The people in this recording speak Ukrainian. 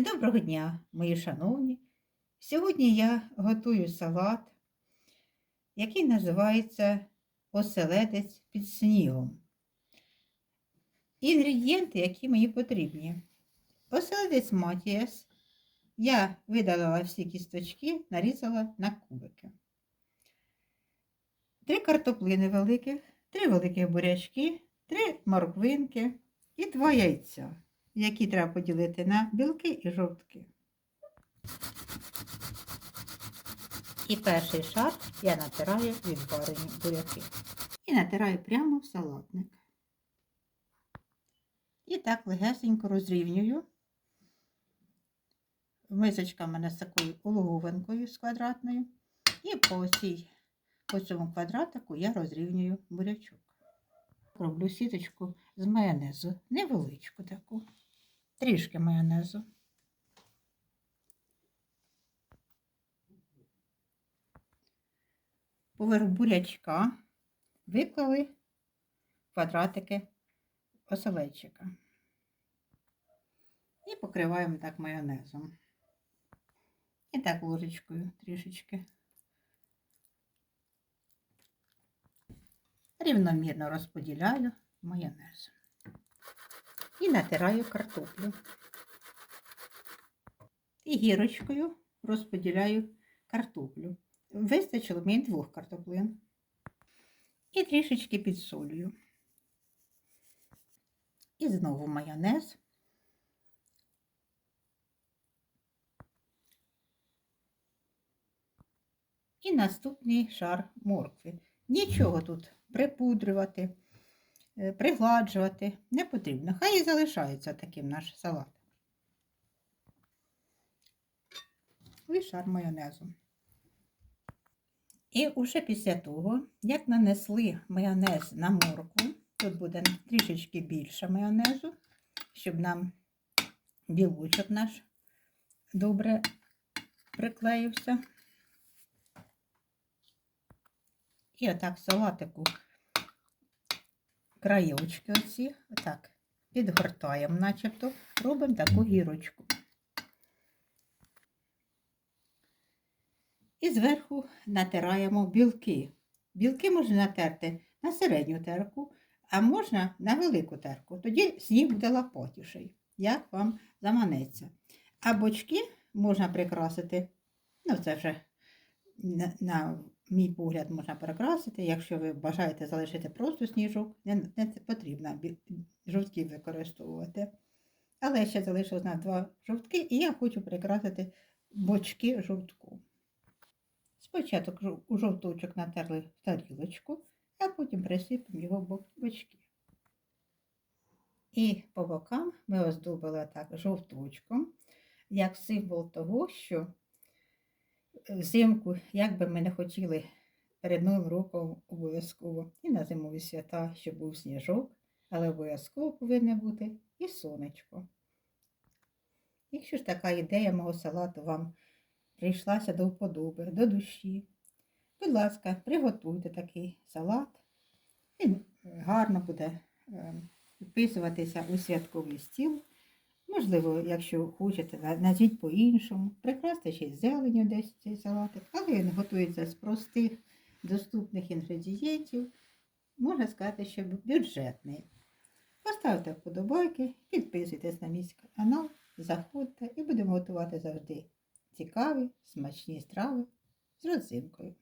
Доброго дня, мої шановні. Сьогодні я готую салат, який називається оселедець під снігом. Інгредієнти, які мені потрібні. Оселедець матіас. Я видалила всі кісточки, нарізала на кубики. Три картоплини великих, три великих бурячки, три морквинки і два яйця які треба поділити на білки і жовтки. І перший шар я натираю відварені буряки. І натираю прямо в салатник. І так легесенько розрівнюю. Мисочка в мене з такою улоговинкою з квадратною. І по, цій, по цьому квадратику я розрівнюю бурячок. Роблю сіточку з майонезу, невеличку таку трішки майонезу. Поверх бурячка виклали квадратики оселедчика. І покриваємо так майонезом. І так ложечкою трішечки. Рівномірно розподіляю майонез і натираю картоплю. І гірочкою розподіляю картоплю. Вистачило мені двох картоплин. І трішечки підсолюю. І знову майонез. І наступний шар моркви. Нічого тут припудрювати. Е, пригладжувати не потрібно. Хай і залишається таким наш салат. І шар майонезу. І уже після того, як нанесли майонез на моркву, тут буде трішечки більше майонезу, щоб нам білочок наш добре приклеївся. І отак салатику краєвочки оці, отак, підгортаємо, начебто, робимо таку гірочку. І зверху натираємо білки. Білки можна натерти на середню терку, а можна на велику терку. Тоді сніг буде лапотіший, як вам заманеться. А бочки можна прикрасити, ну це вже на, на мій погляд, можна перекрасити. Якщо ви бажаєте залишити просто сніжок, не, не потрібно жовтки використовувати. Але я ще залишилось на два жовтки, і я хочу прикрасити бочки жовтку. Спочатку у жовточок натерли тарілочку, а потім присипемо його бочки. І по бокам ми оздобили так жовточком, як символ того, що взимку, як би ми не хотіли перед Новим роком обов'язково і на зимові свята, щоб був сніжок, але обов'язково повинне бути і сонечко. Якщо ж така ідея мого салату вам прийшлася до вподоби, до душі, будь ласка, приготуйте такий салат. Він гарно буде ем, вписуватися у святковий стіл. Можливо, якщо хочете, назвіть по-іншому, прикрасти ще й зеленю десь цей салатик, але він готується з простих, доступних інгредієнтів, можна сказати, що бюджетний. Поставте вподобайки, підписуйтесь на мій канал, заходьте і будемо готувати завжди цікаві, смачні страви з родзинкою.